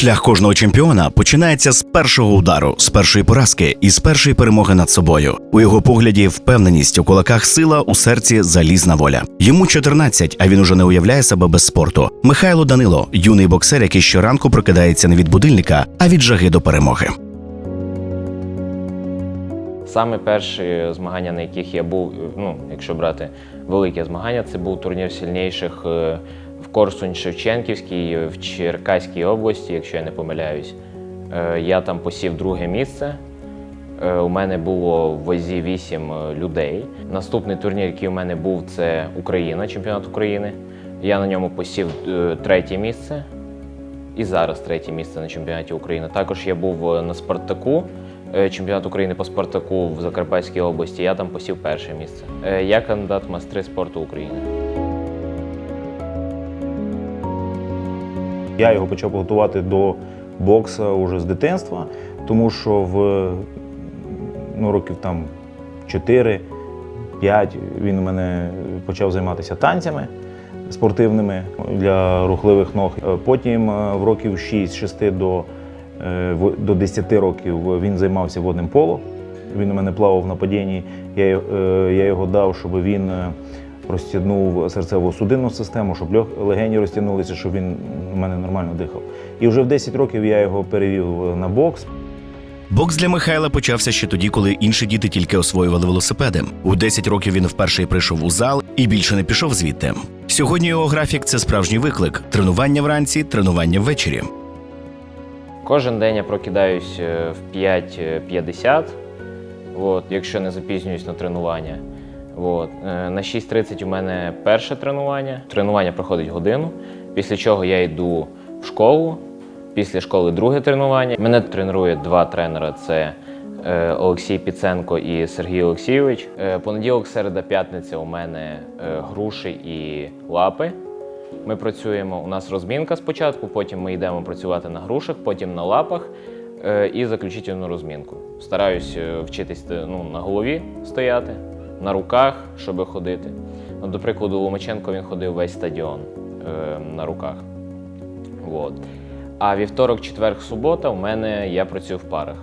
Шлях кожного чемпіона починається з першого удару, з першої поразки і з першої перемоги над собою. У його погляді впевненість у кулаках сила, у серці залізна воля. Йому 14, а він уже не уявляє себе без спорту. Михайло Данило, юний боксер, який щоранку прокидається не від будильника, а від жаги до перемоги. Саме перші змагання, на яких я був, ну, якщо брати великі змагання, це був турнір сильніших е, в Корсунь Шевченківській, в Черкаській області, якщо я не помиляюсь. Е, Я там посів друге місце. Е, У мене було в вазі 8 людей. Наступний турнір, який у мене був, це Україна, чемпіонат України. Я на ньому посів е, третє місце. І зараз третє місце на чемпіонаті України. Також я був е, на Спартаку, е, чемпіонат України по Спартаку в Закарпатській області. Я там посів перше місце. Е, Я кандидат в майстри спорту України. Я його почав готувати до бокса уже з дитинства, тому що в ну, років там 4-5 він у мене почав займатися танцями спортивними для рухливих ног. Е, Потім е, в років 6-6 до, е, до 10 років він займався водним поло. Він у мене плавав на падінні. Я, я його дав, щоб він розтягнув серцево-судинну систему, щоб льох- легені розтягнулися, щоб він у мене нормально дихав. І вже в 10 років я його перевів на бокс. Бокс для Михайла почався ще тоді, коли інші діти тільки освоювали велосипеди. У 10 років він вперше прийшов у зал і більше не пішов звідти. Сьогодні його графік це справжній виклик: тренування вранці, тренування ввечері. Кожен день я прокидаюсь е, в 5.50, от, якщо не запізнююсь на тренування. От. Е, На 6.30 у мене перше тренування. Тренування проходить годину, після чого я йду в школу. Після школи друге тренування. Мене тренує два тренера: це е, Олексій Піценко і Сергій Олексійович. Е, Понеділок, середа, п'ятниця у мене груші і лапи. Ми працюємо. У нас розмінка спочатку, потім ми йдемо працювати на грушах, потім на лапах і заключительну розмінку. Стараюсь вчитись ну, на голові стояти, на руках, щоб ходити. Ну, до прикладу, Ломаченко він ходив весь стадіон е, на руках. От. А вівторок, четверг, субота у мене я працюю в парах.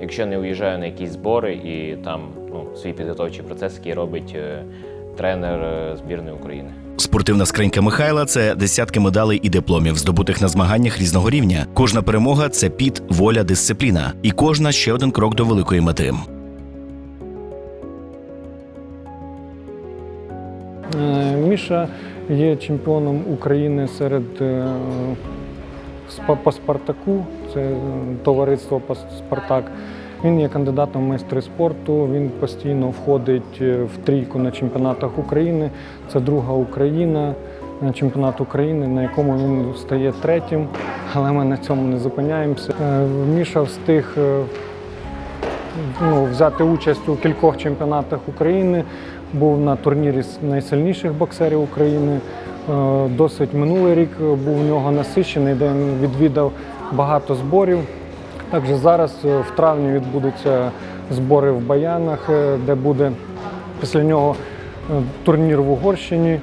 Якщо не уїжджаю на якісь збори і там ну, свій підготовчий процес, який робить е, тренер е, збірної України. Спортивна скринька Михайла це десятки медалей і дипломів, здобутих на змаганнях різного рівня. Кожна перемога це піт, воля, дисципліна, і кожна ще один крок до великої мети. Е, є чемпіоном України серед е, по Спартаку, це е, товариство Спартак. Він є кандидатом в майстри спорту. Він постійно входить е, в трійку на чемпіонатах України. Це друга Україна, чемпіонат України, на якому він стає третім, але ми на цьому не зупиняємося. Міша встиг ну, взяти участь у кількох чемпіонатах України. Був на турнірі з найсильніших боксерів України. Е, Досить минулий рік був у нього насичений, де він відвідав багато зборів. Також зараз е, в травні відбудуться збори в Баянах, е, де буде після нього турнір в Угорщині.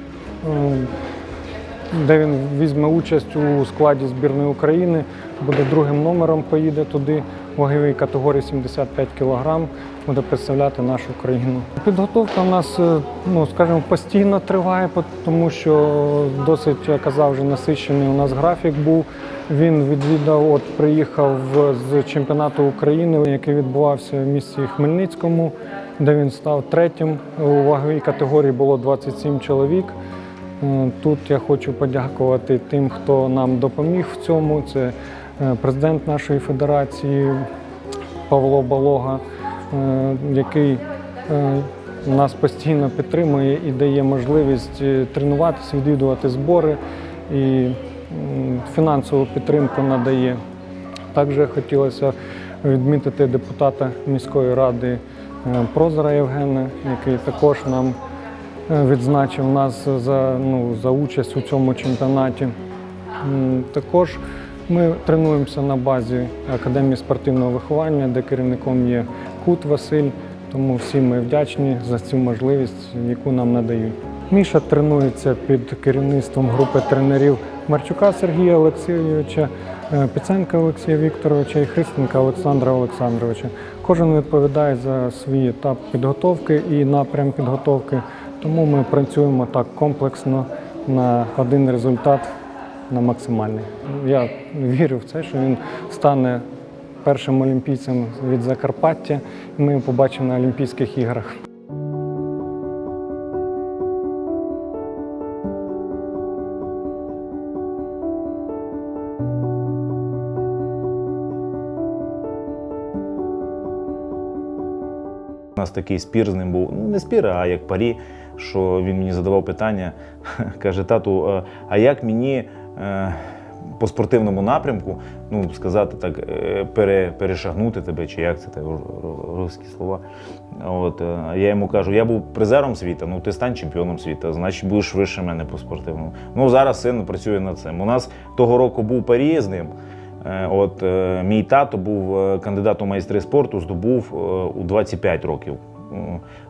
де він візьме участь у складі збірної України, буде другим номером, поїде туди ваговій категорії 75 кг, буде представляти нашу країну. Підготовка у нас, е, ну скажімо, постійно триває, тому що досить я казав вже насичений у нас графік був. Він відвідав, от приїхав з чемпіонату України, який відбувався в місті Хмельницькому, де він став третім. У ваговій категорії було 27 чоловік. Е, Тут я хочу подякувати тим, хто нам допоміг в цьому. Це президент нашої федерації Павло Балога, е, який е, нас постійно підтримує і дає можливість е, тренуватися, відвідувати збори і фінансову підтримку надає. Також хотілося відмітити депутата міської ради е, Прозора Євгена, який також нам е, відзначив нас за, ну, за участь у цьому чемпіонаті. Також ми тренуємося на базі Академії спортивного виховання, де керівником є Кут Василь. Тому всі ми вдячні за цю можливість, яку нам надають. Міша тренується під керівництвом групи тренерів Марчука Сергія Олексійовича, е, Піценка Олексія Вікторовича і Христенка Олександра Олександровича. Кожен відповідає за свій етап підготовки і напрям підготовки. Тому ми працюємо так комплексно на один результат на максимальний. Я вірю в це, що він стане першим олімпійцем від Закарпаття, і ми його побачимо на Олімпійських іграх. У нас такий спір з ним був. Ну, не спір, а як парі, що він мені задавав питання, каже, тату, е, а як мені по спортивному напрямку, ну, сказати так, е, пере, перешагнути тебе, чи як це так, русські слова. От, е, я йому кажу, я був призером світу, ну ти стань чемпіоном світу, значить будеш вище мене по спортивному. Ну зараз син працює над цим. У нас того року був парі з ним. Е, От е, мій тато був е, кандидат у майстри спорту, здобув е, у 25 років.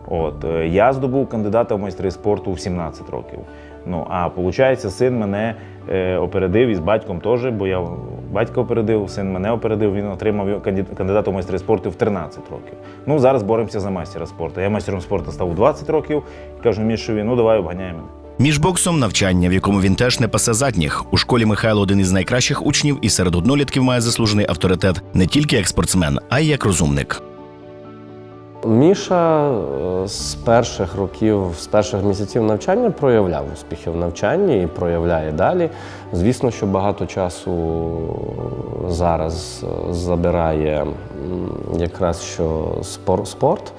От е, я здобув кандидата в майстри спорту в 17 років. Ну а виходить, син мене е, опередив із батьком теж, бо я батька опередив, син мене опередив. Він отримав кандидата у майстри спорту в 13 років. Ну зараз боремося за майстера спорту. Я майстером спорту став у 20 років кажу, Мішові, ну давай обганяємо. Між боксом навчання, в якому він теж не пасе задніх. У школі Михайло один із найкращих учнів і серед однолітків має заслужений авторитет не тільки як спортсмен, а й як розумник. Міша е, з перших років, з перших місяців навчання проявляв успіхи в навчанні і проявляє далі. Звісно, що багато часу зараз е, забирає якраз що спорт,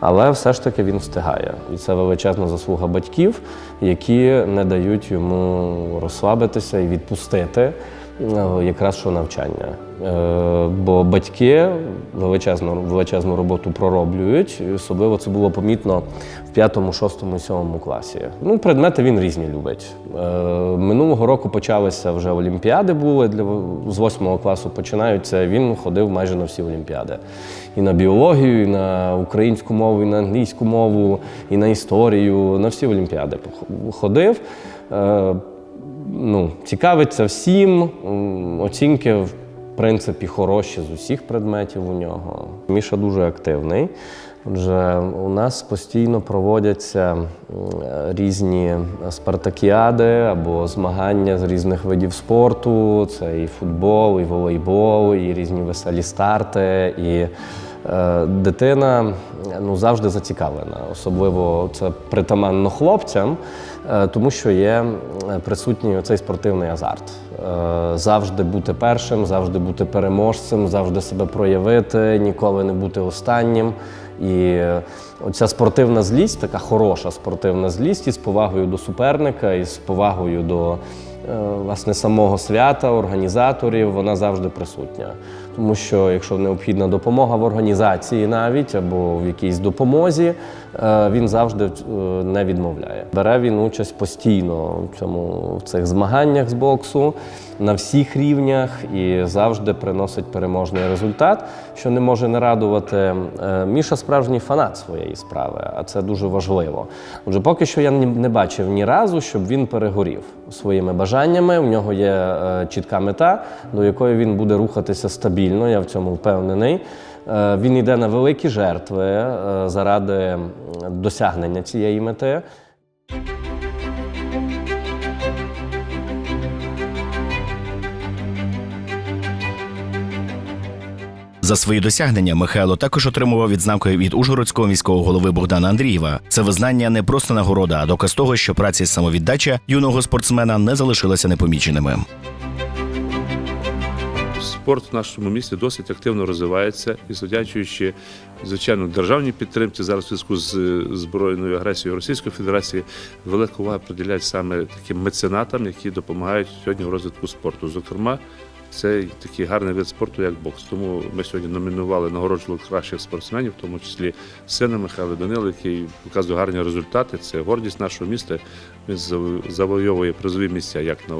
але все ж таки він встигає. І це величезна заслуга батьків, які не дають йому розслабитися і відпустити якраз що навчання. Е, Бо батьки величезну, величезну роботу пророблюють, особливо це було помітно в п'ятому, шостому, сьомому класі. Ну, предмети він різні любить. Е, Минулого року почалися вже олімпіади були для з восьмого класу починаються. Він ходив майже на всі олімпіади. І на біологію, і на українську мову, і на англійську мову, і на історію. На всі олімпіади ходив. Ну, цікавиться всім. Оцінки, в принципі, хороші з усіх предметів у нього. Міша дуже активний. Отже, у нас постійно проводяться різні спартакіади або змагання з різних видів спорту. Це і футбол, і волейбол, і різні веселі старти. І Дитина ну, завжди зацікавлена, особливо це притаманно хлопцям, е, тому що є е, присутній цей спортивний азарт. Е, Завжди бути першим, завжди бути переможцем, завжди себе проявити, ніколи не бути останнім. І е, оця спортивна злість, така хороша спортивна злість із повагою до суперника, і з повагою до е, власне самого свята, організаторів, вона завжди присутня. Тому що якщо необхідна допомога в організації навіть або в якійсь допомозі, е, він завжди е, не відмовляє. Бере він участь постійно в цьому в цих змаганнях з боксу на всіх рівнях і завжди приносить переможний результат, що не може не радувати. Е, Міша справжній фанат своєї справи, а це дуже важливо. Отже, поки що я не бачив ні разу, щоб він перегорів своїми бажаннями. У нього є е, чітка мета, до якої він буде рухатися стабільно. Я в цьому впевнений. Е, Він йде на великі жертви заради досягнення цієї мети. За свої досягнення Михайло також отримував відзнаки від Ужгородського міського голови Богдана Андрієва. Це визнання не просто нагорода, а доказ того, що праця і самовіддача юного спортсмена не залишилася непоміченими. Спорт в нашому місті досить активно розвивається і завдячуючи, звичайно, державній підтримці зараз у зв'язку з е, збройною агресією Російської Федерації велику увагу приділяють саме таким меценатам, які допомагають сьогодні в розвитку спорту. Зокрема, це такий гарний вид спорту, як бокс. Тому ми сьогодні номінували нагороджували кращих спортсменів, в тому числі сина Михайла Данила, який показує гарні результати. Це гордість нашого міста. Він зав- завойовує призові місця як на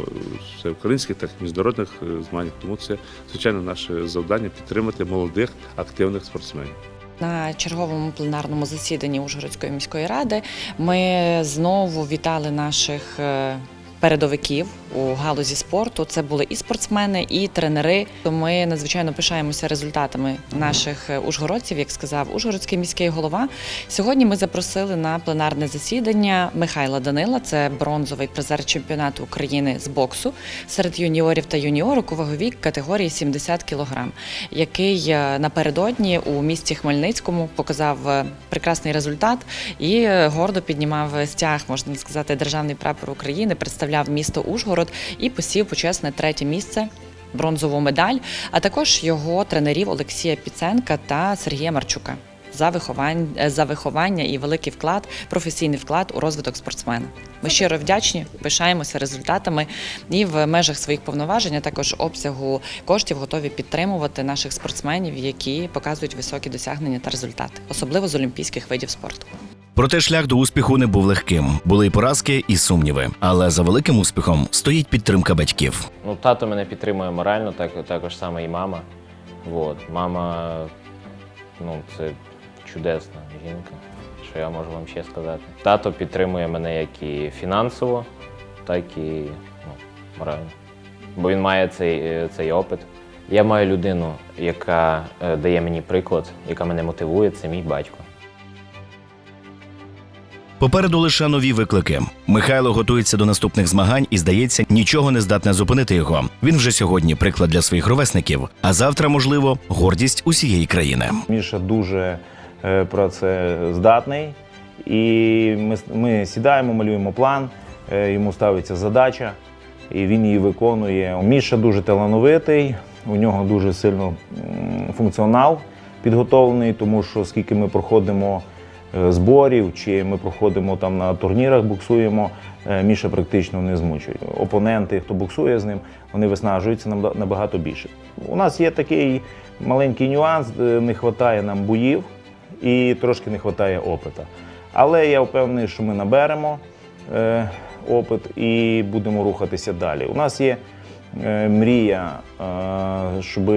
всеукраїнських, так і міжнародних е, змаганнях. Тому це звичайно наше завдання підтримати молодих активних спортсменів. На черговому пленарному засіданні Ужгородської міської ради ми знову вітали наших е, передовиків у галузі спорту. Це були і спортсмени, і тренери. Ми надзвичайно пишаємося результатами наших е, ужгородців, як сказав Ужгородський міський голова. Сьогодні ми запросили на пленарне засідання Михайла Данила. Це бронзовий призер чемпіонату України з боксу серед юніорів та юніорок у ваговій категорії 70 кг, який е, напередодні у місті Хмельницькому показав е, прекрасний результат і гордо піднімав стяг, можна сказати, державний прапор України, представляв місто Ужгород і посів почесне третє місце. Бронзову медаль, а також його тренерів Олексія Піценка та Сергія Марчука за виховання, за виховання і великий вклад, професійний вклад у розвиток спортсмена. Ми щиро вдячні, пишаємося результатами і в межах своїх повноважень, а також обсягу коштів готові підтримувати наших спортсменів, які показують високі досягнення та результати, особливо з олімпійських видів спорту. Проте шлях до успіху не був легким. Були і поразки, і сумніви. Але за великим успіхом стоїть підтримка батьків. Ну, тато мене підтримує морально, так, також саме і мама. Вот. Мама, ну, це чудесна жінка, що я можу вам ще сказати. Тато підтримує мене як і фінансово, так і ну, морально. Бо він має цей, е, цей опит. Я маю людину, яка е, дає мені приклад, яка мене мотивує, це мій батько. Попереду лише нові виклики. Михайло готується до наступних змагань і, здається, нічого не здатне зупинити його. Він вже сьогодні приклад для своїх ровесників, а завтра, можливо, гордість усієї країни. Міша дуже е, про це здатний. І ми, ми сідаємо, малюємо план, е, йому ставиться задача, і він її виконує. Міша дуже талановитий, у нього дуже сильно функціонал підготовлений, тому що скільки ми проходимо зборів, чи ми проходимо там на турнірах, буксуємо, е, Міша практично не змучує. Опоненти, хто буксує з ним, вони виснажуються нам набагато більше. У нас є такий маленький нюанс, е, не вистачає нам боїв і трошки не вистачає опита. Але я впевнений, що ми наберемо е, опит і будемо рухатися далі. У нас є е, мрія, е, щоб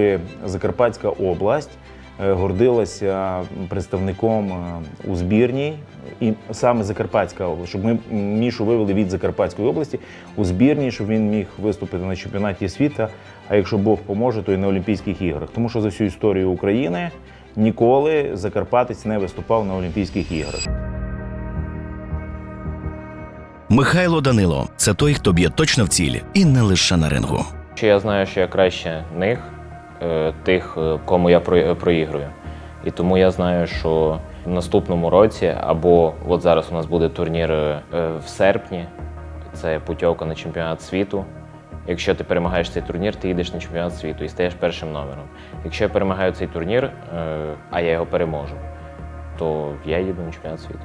Закарпатська область е, гордилася представником е, у збірній, і саме Закарпатська область, щоб ми Мішу вивели від Закарпатської області у збірній, щоб він міг виступити на чемпіонаті світу, а якщо Бог поможе, то і на Олімпійських іграх. Тому що за всю історію України ніколи Закарпатець не виступав на Олімпійських іграх. Михайло Данило це той, хто б'є точно в ціль, і не лише на рингу. Що я знаю, що я краще них, е, тих, е, кому я про- е, проігрую. І тому я знаю, що в наступному році, або от зараз у нас буде турнір е, в серпні, це путівка на чемпіонат світу. Якщо ти перемагаєш цей турнір, ти йдеш на чемпіонат світу і стаєш першим номером. Якщо я перемагаю цей турнір, е, а я його переможу, то я їду на чемпіонат світу.